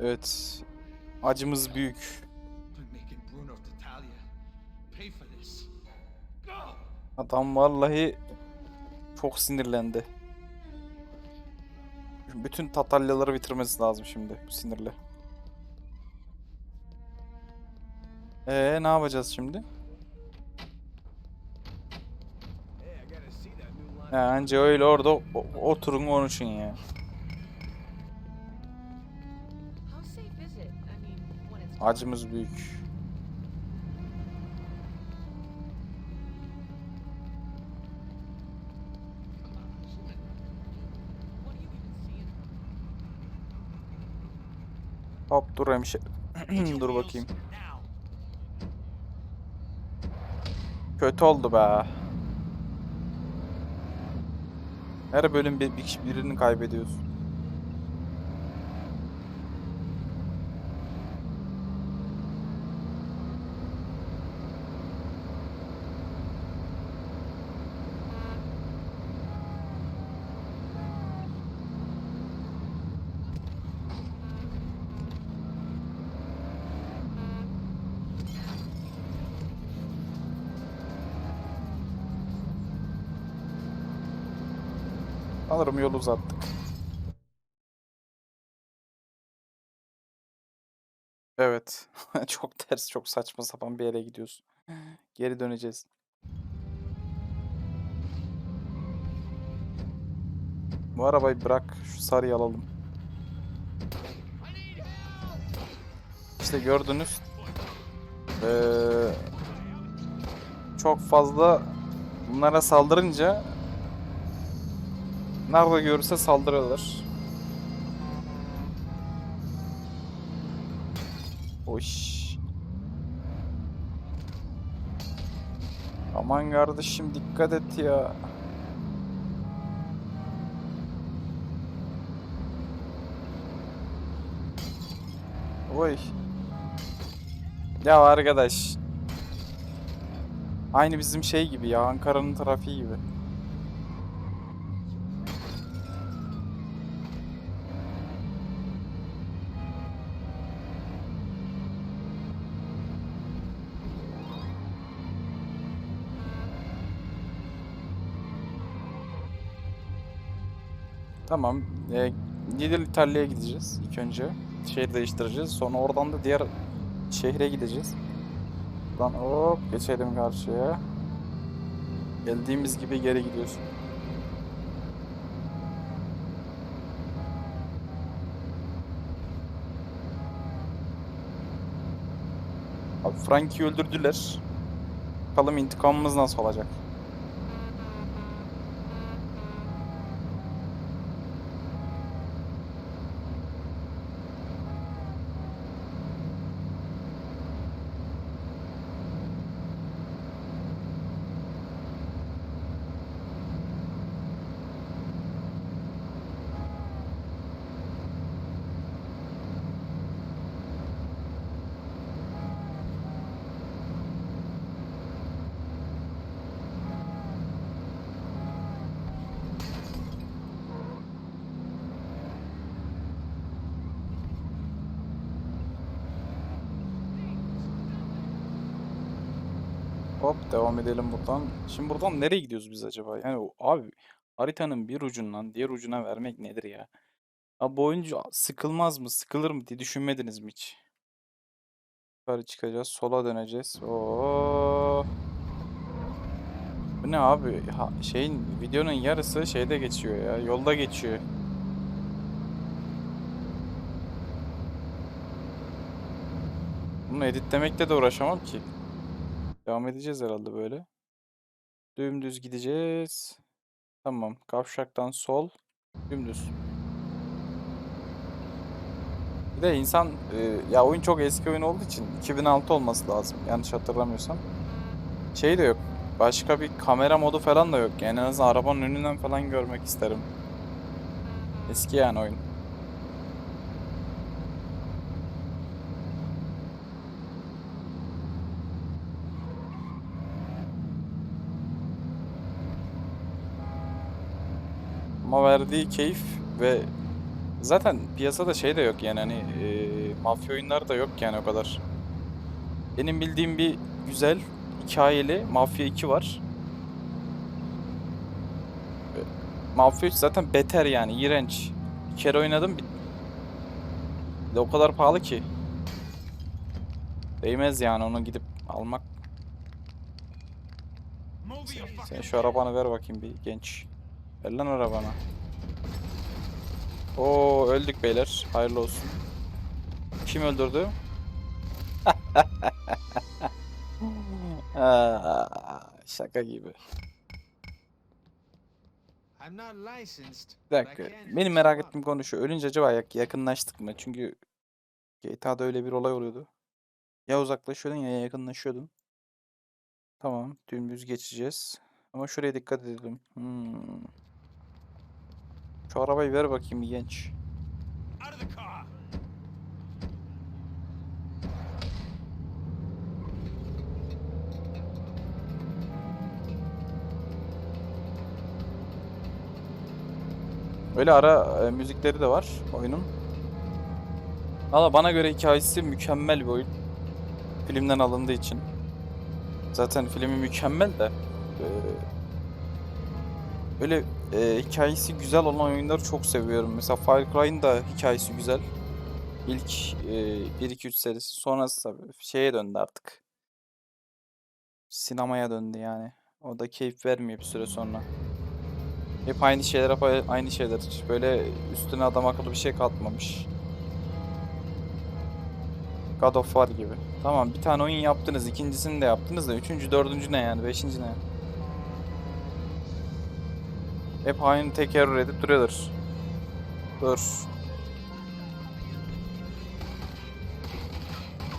Evet. Acımız büyük. Adam vallahi çok sinirlendi. Bütün Tatalyaları bitirmesi lazım şimdi bu sinirle. Ee ne yapacağız şimdi? Ya anca öyle orada oturun konuşun ya. How Acımız büyük. Hop dur hemşe. dur bakayım. Kötü oldu be. Her bölüm bir, birini kaybediyoruz. Alırım yolu uzattık. Evet. çok ters, çok saçma sapan bir yere gidiyoruz. Geri döneceğiz. Bu arabayı bırak, şu sarıyı alalım. İşte gördünüz. Ee, çok fazla bunlara saldırınca Nerede görürse saldırıyorlar. Oş. Aman kardeşim dikkat et ya. Oy. Ya arkadaş. Aynı bizim şey gibi ya Ankara'nın trafiği gibi. Tamam. E, Lidl İtalya'ya gideceğiz ilk önce. Şehir değiştireceğiz. Sonra oradan da diğer şehre gideceğiz. Buradan hop geçelim karşıya. Geldiğimiz gibi geri gidiyoruz. Abi Frank'i öldürdüler. Bakalım intikamımız nasıl olacak? Hop devam edelim buradan. Şimdi buradan nereye gidiyoruz biz acaba? Yani o- abi haritanın bir ucundan diğer ucuna vermek nedir ya? Abi bu oyuncu sıkılmaz mı, sıkılır mı diye düşünmediniz mi hiç? Yukarı çıkacağız, sola döneceğiz. Oo. Bu ne abi? Ha, şeyin videonun yarısı şeyde geçiyor ya, yolda geçiyor. Bunu editlemekle de uğraşamam ki. Devam edeceğiz herhalde böyle. Dümdüz gideceğiz. Tamam. Kavşaktan sol. Dümdüz. Bir de insan e, ya oyun çok eski oyun olduğu için 2006 olması lazım. Yanlış hatırlamıyorsam. Şey de yok. Başka bir kamera modu falan da yok. Yani en azından arabanın önünden falan görmek isterim. Eski yani oyun. Ama verdiği keyif ve Zaten piyasada şey de yok yani hani e, mafya oyunları da yok yani o kadar. Benim bildiğim bir güzel hikayeli Mafya 2 var. E, Mafya 3 zaten beter yani iğrenç. Bir kere oynadım bir de o kadar pahalı ki. Değmez yani onu gidip almak. Sen şu arabanı ver bakayım bir genç. Ver lan arabanı. Oo öldük beyler. Hayırlı olsun. Kim öldürdü? Aa, Şaka gibi. I'm not licensed. Bir dakika. Benim merak ettiğim konu şu. Ölünce acaba yak- yakınlaştık mı? Çünkü GTA'da öyle bir olay oluyordu. Ya uzaklaşıyordun ya yakınlaşıyordun. Tamam. Dümdüz geçeceğiz. Ama şuraya dikkat edelim. Hmm. Şu arabayı ver bakayım genç. Out of the car. Öyle ara e, müzikleri de var oyunun. Valla bana göre hikayesi mükemmel bir oyun. Filmden alındığı için. Zaten filmi mükemmel de. e, Böyle e, hikayesi güzel olan oyunları çok seviyorum. Mesela Far Cry'ın da hikayesi güzel. İlk e, 1-2-3 serisi. Sonrası tabii şeye döndü artık. Sinemaya döndü yani. O da keyif vermiyor bir süre sonra. Hep aynı şeyler, hep aynı şeyler. Böyle üstüne adam akıllı bir şey katmamış. God of War gibi. Tamam bir tane oyun yaptınız, ikincisini de yaptınız da üçüncü, dördüncü ne yani, beşinci ne? Hep aynı tekerrür edip duruyorlar. Dur.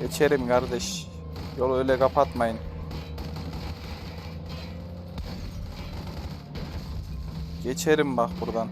Geçerim kardeş. Yolu öyle kapatmayın. Geçerim bak buradan.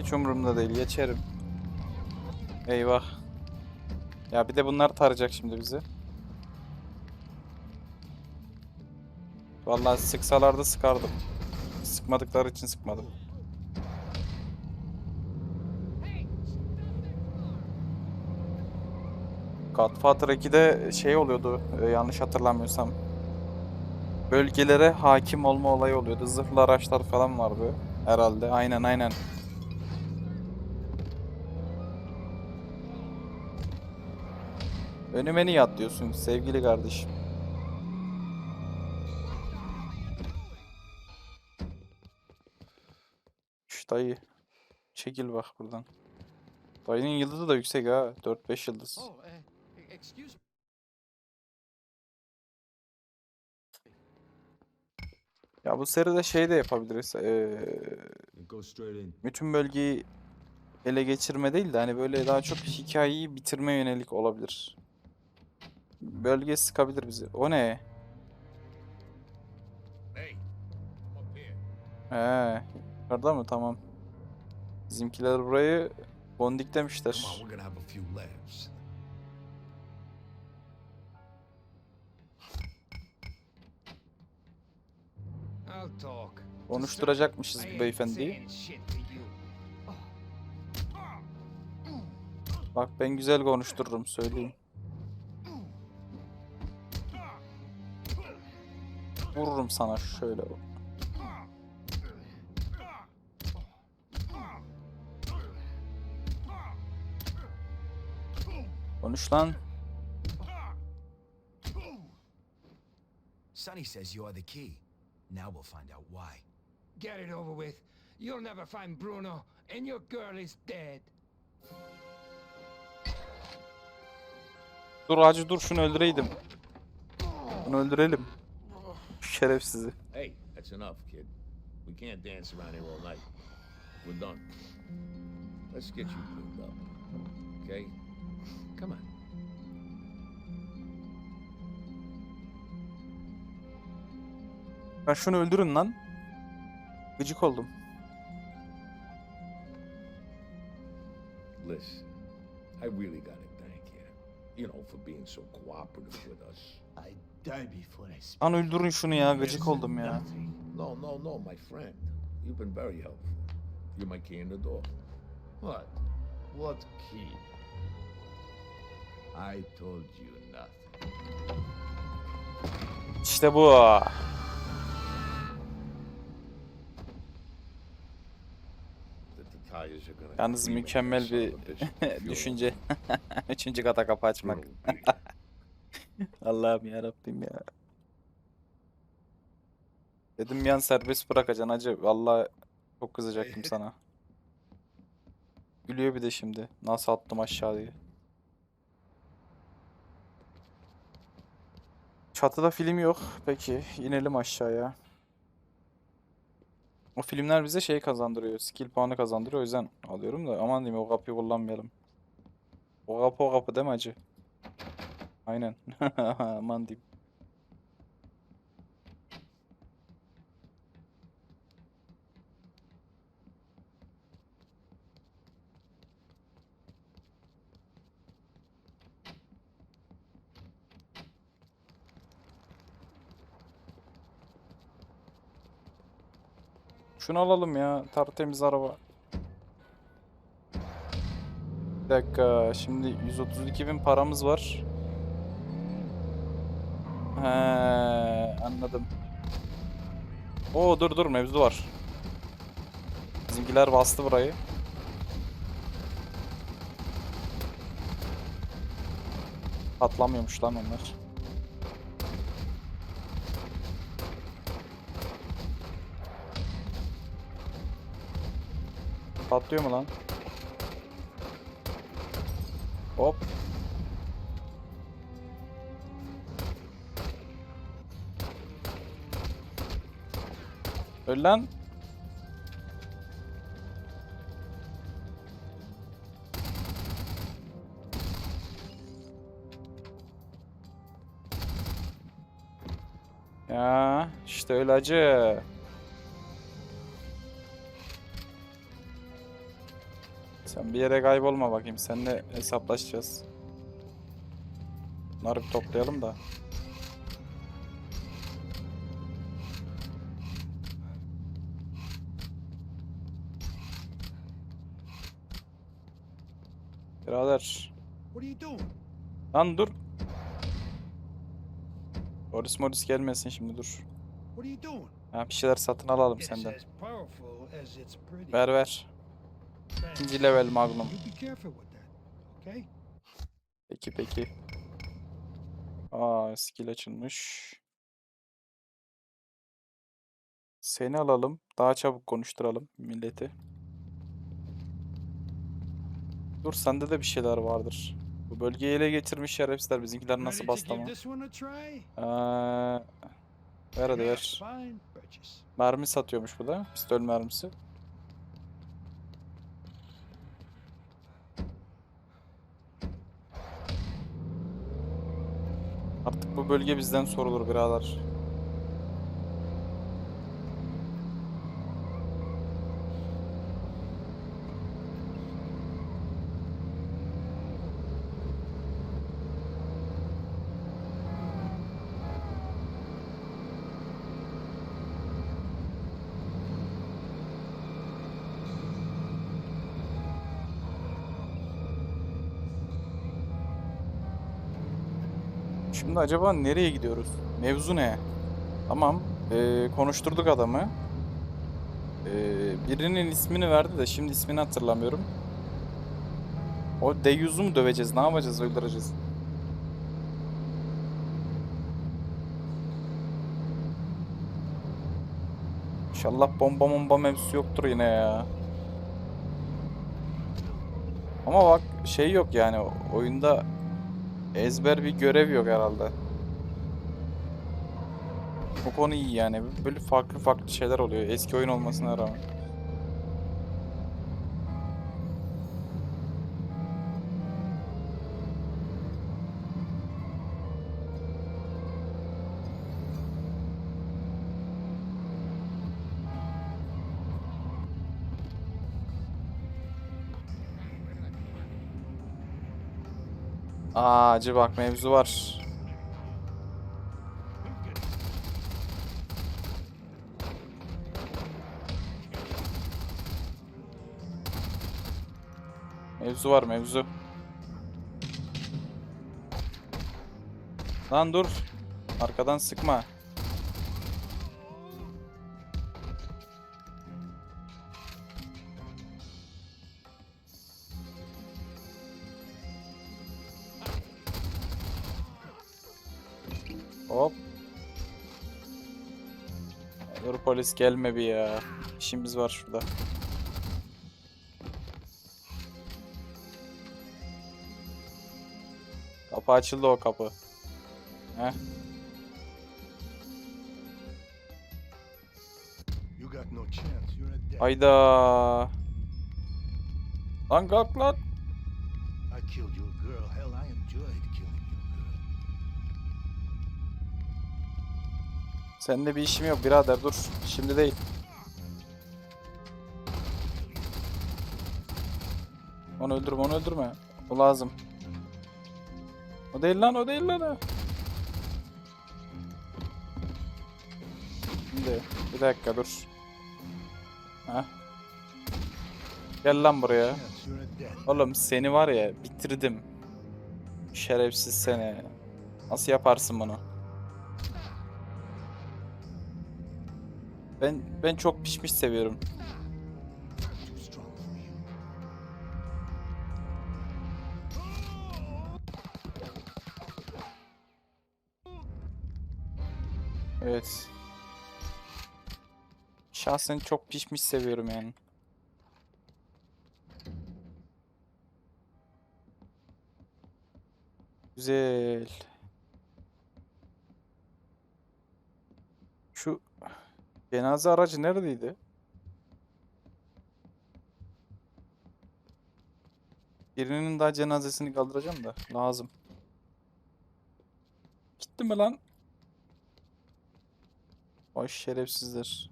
Hiç umurumda değil. Geçerim. Eyvah. Ya bir de bunlar tarayacak şimdi bizi. Vallahi sıksalardı sıkardım. Sıkmadıkları için sıkmadım. Godfather 2'de şey oluyordu e, yanlış hatırlamıyorsam. Bölgelere hakim olma olayı oluyordu. Zırhlı araçlar falan vardı herhalde. Aynen aynen. Önüme niye atlıyorsun sevgili kardeşim? Şş dayı. Çekil bak buradan. Dayının yıldızı da yüksek ha. 4-5 yıldız. Oh, excuse me. Ya bu seride şey de yapabiliriz. Ee, bütün bölgeyi ele geçirme değil de hani böyle daha çok hikayeyi bitirme yönelik olabilir. Bölge sıkabilir bizi. O ne? He, yukarıda mı? Tamam. Bizimkiler burayı bondik demişler. Konuşturacakmışız beyefendiyi. Bak ben güzel konuştururum söyleyeyim. Vururum sana şöyle. Konuş lan. Sonny says you are the key. Now we'll find out why. Get it over with. You'll never find Bruno, and your girl is dead. Dur hacı dur şunu öldüreydim. Bunu öldürelim. Şerefsizi. Hey, that's enough, kid. We can't dance around here all night. We're done. Let's get you cleaned up. Okay? Come on. Ben şunu öldürün lan. Gıcık oldum. Listen, I really gotta thank you. You know, for being so cooperative with us. I Lan öldürün şunu ya gıcık oldum ya. No, no, no, my friend. You've been very helpful. You're my key in the door. What? What key? I told you nothing. İşte bu. Yalnız mükemmel bir düşünce. Üçüncü kata kapı açmak. Allah'ım ya Rabbim ya. Dedim bir an serbest bırakacaksın acı. Vallahi çok kızacaktım sana. Gülüyor bir de şimdi. Nasıl attım aşağı diye. Çatıda film yok. Peki inelim aşağıya. O filmler bize şey kazandırıyor. Skill puanı kazandırıyor. O yüzden alıyorum da aman diyeyim o kapıyı kullanmayalım. O kapı o kapı değil mi acı? Aynen. Aman diyeyim. Şunu alalım ya. Tertemiz araba. Bir dakika. Şimdi 132 bin paramız var. He, anladım. Oo dur dur mevzu var. Bizimkiler bastı burayı. Patlamıyormuş lan onlar. Patlıyor mu lan? Hop. Öl lan. Ya işte öyle acı. Sen bir yere kaybolma bakayım. Seninle hesaplaşacağız. Bunları toplayalım da. Birader. Lan dur. Boris Morris gelmesin şimdi dur. Ha, bir şeyler satın alalım senden. Ver ver. İkinci level Magnum. Peki peki. Aa skill açılmış. Seni alalım. Daha çabuk konuşturalım milleti. Dur sende de bir şeyler vardır. Bu bölgeyi ele geçirmiş şerefsizler. Bizimkiler nasıl bastı ama. Aa, ver hadi ver. Mermi satıyormuş bu da. Pistol mermisi. Artık bu bölge bizden sorulur birader. Şimdi acaba nereye gidiyoruz? Mevzu ne? Tamam. eee, konuşturduk adamı. Eee, birinin ismini verdi de şimdi ismini hatırlamıyorum. O Deyuz'u mu döveceğiz? Ne yapacağız? Öldüreceğiz. İnşallah bomba bomba mevzusu yoktur yine ya. Ama bak şey yok yani oyunda ezber bir görev yok herhalde. O konu iyi yani. Böyle farklı farklı şeyler oluyor eski oyun olmasına rağmen. Aa, acı bak mevzu var. Mevzu var mevzu. Lan dur. Arkadan sıkma. Dur polis gelme bir ya. İşimiz var şurada. Kapı açıldı o kapı. Heh. Hayda. Lan kalk lan. Seninle bir işim yok birader dur. Şimdi değil. Onu öldürme onu öldürme. O lazım. O değil lan o değil lan. Şimdi bir dakika dur. Heh. Gel lan buraya. Oğlum seni var ya bitirdim. Şerefsiz seni. Nasıl yaparsın bunu? Ben ben çok pişmiş seviyorum. Evet. Şahsen çok pişmiş seviyorum yani. Güzel. Şu cenaze aracı neredeydi? Birinin daha cenazesini kaldıracağım da lazım. Gitti mi lan? Vay şerefsizler.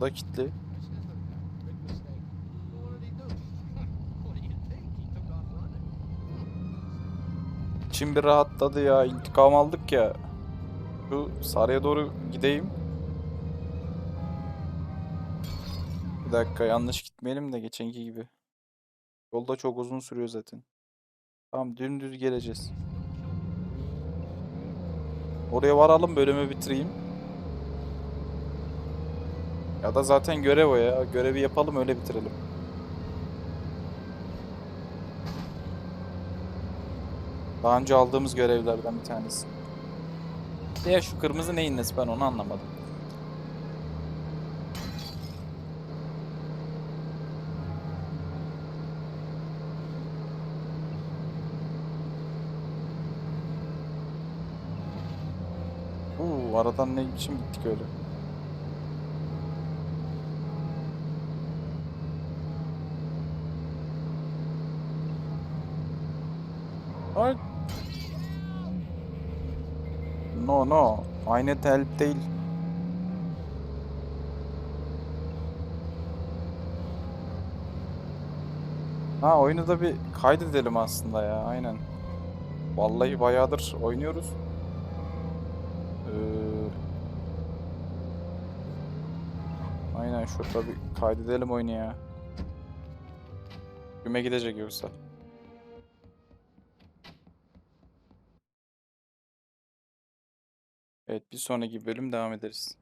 Da kilitli. İçim bir rahatladı ya. İntikam aldık ya. Şu sarıya doğru gideyim. Bir dakika yanlış gitmeyelim de geçenki gibi. Yolda çok uzun sürüyor zaten. Tamam dümdüz geleceğiz. Oraya varalım bölümü bitireyim. Ya da zaten görev o ya. Görevi yapalım öyle bitirelim. Daha önce aldığımız görevlerden bir tanesi. Ya şu kırmızı neyin nesi ben onu anlamadım. Uuu aradan ne biçim gittik öyle. No no. Aynı help değil. Ha oyunu da bir kaydedelim aslında ya aynen. Vallahi bayağıdır oynuyoruz. Ee, aynen şurada bir kaydedelim oyunu ya. Güme gidecek yoksa. Evet bir sonraki bölüm devam ederiz.